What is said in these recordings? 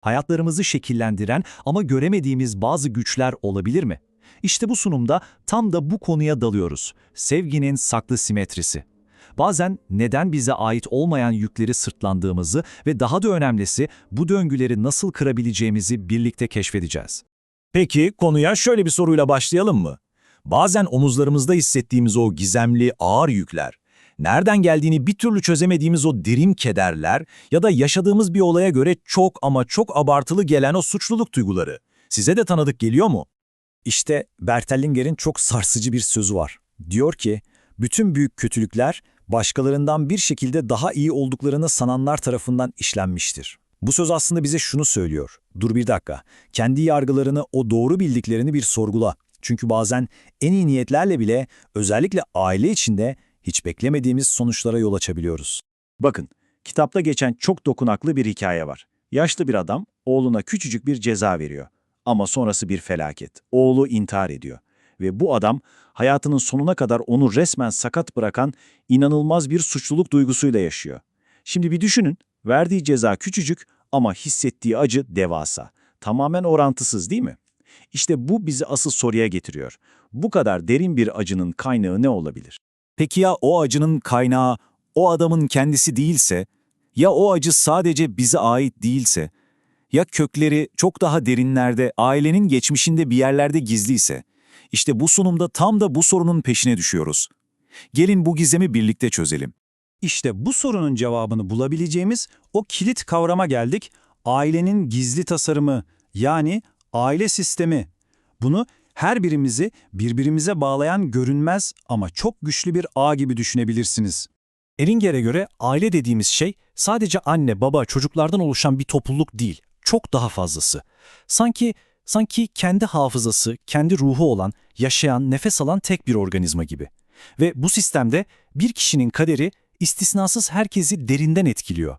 Hayatlarımızı şekillendiren ama göremediğimiz bazı güçler olabilir mi? İşte bu sunumda tam da bu konuya dalıyoruz. Sevginin saklı simetrisi. Bazen neden bize ait olmayan yükleri sırtlandığımızı ve daha da önemlisi bu döngüleri nasıl kırabileceğimizi birlikte keşfedeceğiz. Peki konuya şöyle bir soruyla başlayalım mı? Bazen omuzlarımızda hissettiğimiz o gizemli ağır yükler, nereden geldiğini bir türlü çözemediğimiz o derin kederler ya da yaşadığımız bir olaya göre çok ama çok abartılı gelen o suçluluk duyguları size de tanıdık geliyor mu? İşte Bertellinger'in çok sarsıcı bir sözü var. Diyor ki, bütün büyük kötülükler başkalarından bir şekilde daha iyi olduklarını sananlar tarafından işlenmiştir. Bu söz aslında bize şunu söylüyor. Dur bir dakika, kendi yargılarını, o doğru bildiklerini bir sorgula. Çünkü bazen en iyi niyetlerle bile, özellikle aile içinde hiç beklemediğimiz sonuçlara yol açabiliyoruz. Bakın, kitapta geçen çok dokunaklı bir hikaye var. Yaşlı bir adam oğluna küçücük bir ceza veriyor. Ama sonrası bir felaket. Oğlu intihar ediyor. Ve bu adam hayatının sonuna kadar onu resmen sakat bırakan inanılmaz bir suçluluk duygusuyla yaşıyor. Şimdi bir düşünün, verdiği ceza küçücük ama hissettiği acı devasa. Tamamen orantısız değil mi? İşte bu bizi asıl soruya getiriyor. Bu kadar derin bir acının kaynağı ne olabilir? Peki ya o acının kaynağı o adamın kendisi değilse? Ya o acı sadece bize ait değilse? Ya kökleri çok daha derinlerde, ailenin geçmişinde bir yerlerde gizliyse? İşte bu sunumda tam da bu sorunun peşine düşüyoruz. Gelin bu gizemi birlikte çözelim. İşte bu sorunun cevabını bulabileceğimiz o kilit kavrama geldik. Ailenin gizli tasarımı yani aile sistemi. Bunu her birimizi birbirimize bağlayan görünmez ama çok güçlü bir ağ gibi düşünebilirsiniz. Eringer'e göre aile dediğimiz şey sadece anne, baba, çocuklardan oluşan bir topluluk değil. Çok daha fazlası. Sanki sanki kendi hafızası, kendi ruhu olan, yaşayan, nefes alan tek bir organizma gibi. Ve bu sistemde bir kişinin kaderi istisnasız herkesi derinden etkiliyor.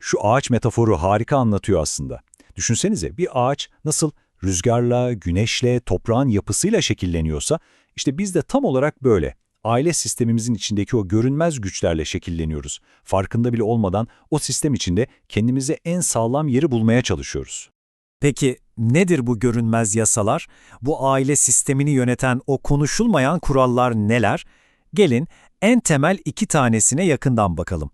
Şu ağaç metaforu harika anlatıyor aslında. Düşünsenize bir ağaç nasıl rüzgarla, güneşle, toprağın yapısıyla şekilleniyorsa, işte biz de tam olarak böyle. Aile sistemimizin içindeki o görünmez güçlerle şekilleniyoruz. Farkında bile olmadan o sistem içinde kendimize en sağlam yeri bulmaya çalışıyoruz. Peki nedir bu görünmez yasalar? Bu aile sistemini yöneten o konuşulmayan kurallar neler? Gelin en temel iki tanesine yakından bakalım.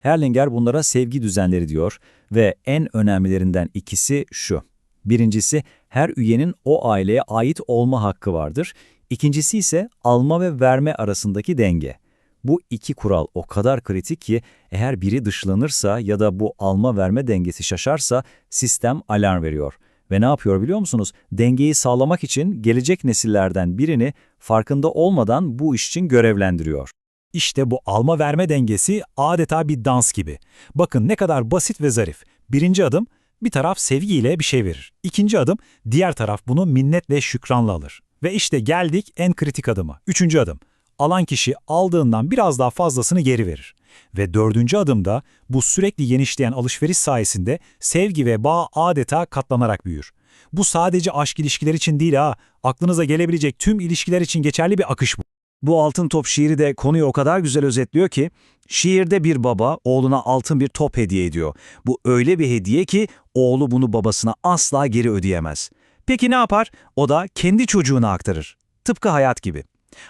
Herlinger bunlara sevgi düzenleri diyor ve en önemlilerinden ikisi şu. Birincisi, her üyenin o aileye ait olma hakkı vardır. İkincisi ise alma ve verme arasındaki denge. Bu iki kural o kadar kritik ki eğer biri dışlanırsa ya da bu alma-verme dengesi şaşarsa sistem alarm veriyor. Ve ne yapıyor biliyor musunuz? Dengeyi sağlamak için gelecek nesillerden birini farkında olmadan bu iş için görevlendiriyor. İşte bu alma-verme dengesi adeta bir dans gibi. Bakın ne kadar basit ve zarif. Birinci adım, bir taraf sevgiyle bir şey verir. İkinci adım, diğer taraf bunu minnetle şükranla alır. Ve işte geldik en kritik adıma. Üçüncü adım, alan kişi aldığından biraz daha fazlasını geri verir. Ve dördüncü adımda bu sürekli genişleyen alışveriş sayesinde sevgi ve bağ adeta katlanarak büyür. Bu sadece aşk ilişkiler için değil ha, aklınıza gelebilecek tüm ilişkiler için geçerli bir akış bu. Bu altın top şiiri de konuyu o kadar güzel özetliyor ki, şiirde bir baba oğluna altın bir top hediye ediyor. Bu öyle bir hediye ki oğlu bunu babasına asla geri ödeyemez. Peki ne yapar? O da kendi çocuğuna aktarır. Tıpkı hayat gibi.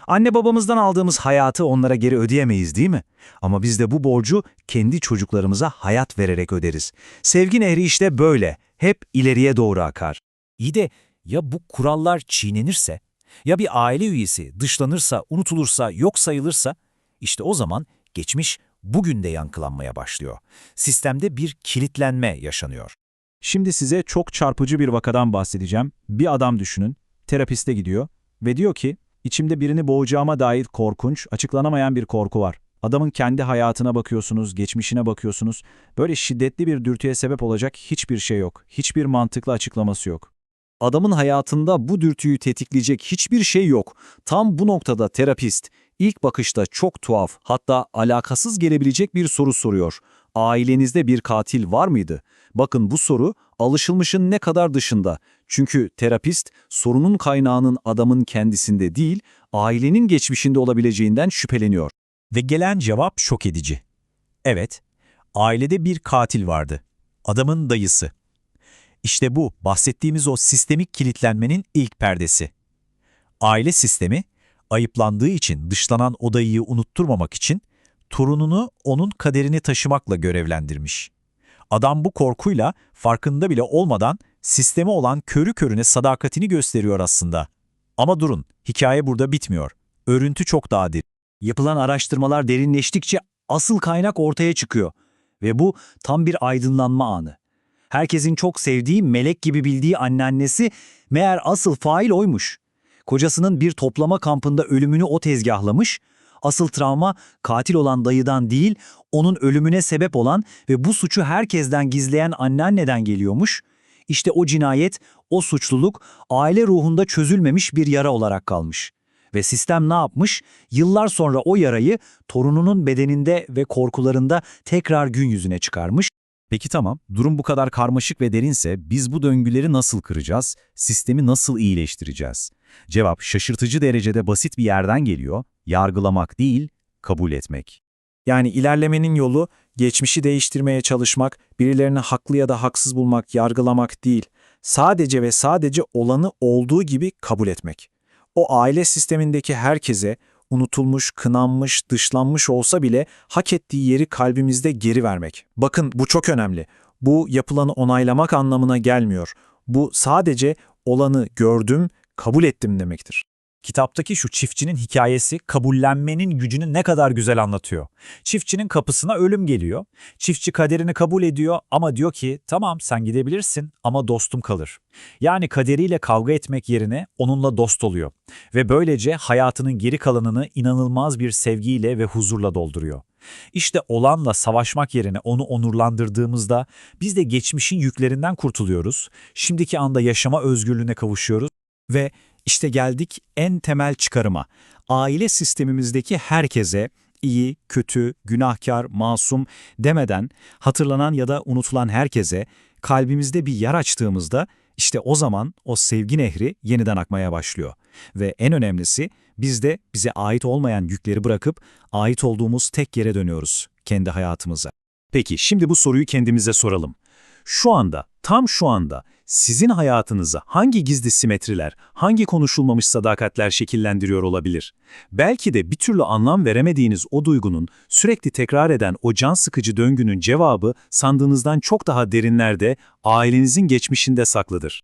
Anne babamızdan aldığımız hayatı onlara geri ödeyemeyiz değil mi? Ama biz de bu borcu kendi çocuklarımıza hayat vererek öderiz. Sevgi nehri işte böyle. Hep ileriye doğru akar. İyi de ya bu kurallar çiğnenirse? Ya bir aile üyesi dışlanırsa, unutulursa, yok sayılırsa? İşte o zaman geçmiş bugün de yankılanmaya başlıyor. Sistemde bir kilitlenme yaşanıyor. Şimdi size çok çarpıcı bir vakadan bahsedeceğim. Bir adam düşünün, terapiste gidiyor ve diyor ki, içimde birini boğacağıma dair korkunç, açıklanamayan bir korku var. Adamın kendi hayatına bakıyorsunuz, geçmişine bakıyorsunuz. Böyle şiddetli bir dürtüye sebep olacak hiçbir şey yok. Hiçbir mantıklı açıklaması yok. Adamın hayatında bu dürtüyü tetikleyecek hiçbir şey yok. Tam bu noktada terapist ilk bakışta çok tuhaf hatta alakasız gelebilecek bir soru soruyor. Ailenizde bir katil var mıydı? Bakın bu soru alışılmışın ne kadar dışında. Çünkü terapist sorunun kaynağının adamın kendisinde değil, ailenin geçmişinde olabileceğinden şüpheleniyor. Ve gelen cevap şok edici. Evet, ailede bir katil vardı. Adamın dayısı. İşte bu bahsettiğimiz o sistemik kilitlenmenin ilk perdesi. Aile sistemi, ayıplandığı için dışlanan odayı unutturmamak için torununu onun kaderini taşımakla görevlendirmiş. Adam bu korkuyla farkında bile olmadan sisteme olan körü körüne sadakatini gösteriyor aslında. Ama durun, hikaye burada bitmiyor. Örüntü çok daha derin. Yapılan araştırmalar derinleştikçe asıl kaynak ortaya çıkıyor. Ve bu tam bir aydınlanma anı. Herkesin çok sevdiği, melek gibi bildiği anneannesi meğer asıl fail oymuş. Kocasının bir toplama kampında ölümünü o tezgahlamış, asıl travma katil olan dayıdan değil, onun ölümüne sebep olan ve bu suçu herkesten gizleyen anneanneden geliyormuş. İşte o cinayet, o suçluluk aile ruhunda çözülmemiş bir yara olarak kalmış. Ve sistem ne yapmış? Yıllar sonra o yarayı torununun bedeninde ve korkularında tekrar gün yüzüne çıkarmış. Peki tamam, durum bu kadar karmaşık ve derinse biz bu döngüleri nasıl kıracağız, sistemi nasıl iyileştireceğiz? Cevap şaşırtıcı derecede basit bir yerden geliyor, yargılamak değil, kabul etmek. Yani ilerlemenin yolu geçmişi değiştirmeye çalışmak, birilerini haklı ya da haksız bulmak, yargılamak değil. Sadece ve sadece olanı olduğu gibi kabul etmek. O aile sistemindeki herkese unutulmuş, kınanmış, dışlanmış olsa bile hak ettiği yeri kalbimizde geri vermek. Bakın bu çok önemli. Bu yapılanı onaylamak anlamına gelmiyor. Bu sadece olanı gördüm, kabul ettim demektir. Kitaptaki şu çiftçinin hikayesi kabullenmenin gücünü ne kadar güzel anlatıyor. Çiftçinin kapısına ölüm geliyor. Çiftçi kaderini kabul ediyor ama diyor ki tamam sen gidebilirsin ama dostum kalır. Yani kaderiyle kavga etmek yerine onunla dost oluyor. Ve böylece hayatının geri kalanını inanılmaz bir sevgiyle ve huzurla dolduruyor. İşte olanla savaşmak yerine onu onurlandırdığımızda biz de geçmişin yüklerinden kurtuluyoruz. Şimdiki anda yaşama özgürlüğüne kavuşuyoruz ve işte geldik en temel çıkarıma. Aile sistemimizdeki herkese iyi, kötü, günahkar, masum demeden hatırlanan ya da unutulan herkese kalbimizde bir yer açtığımızda işte o zaman o sevgi nehri yeniden akmaya başlıyor. Ve en önemlisi biz de bize ait olmayan yükleri bırakıp ait olduğumuz tek yere dönüyoruz, kendi hayatımıza. Peki şimdi bu soruyu kendimize soralım. Şu anda, tam şu anda sizin hayatınızı hangi gizli simetriler, hangi konuşulmamış sadakatler şekillendiriyor olabilir? Belki de bir türlü anlam veremediğiniz o duygunun, sürekli tekrar eden o can sıkıcı döngünün cevabı sandığınızdan çok daha derinlerde, ailenizin geçmişinde saklıdır.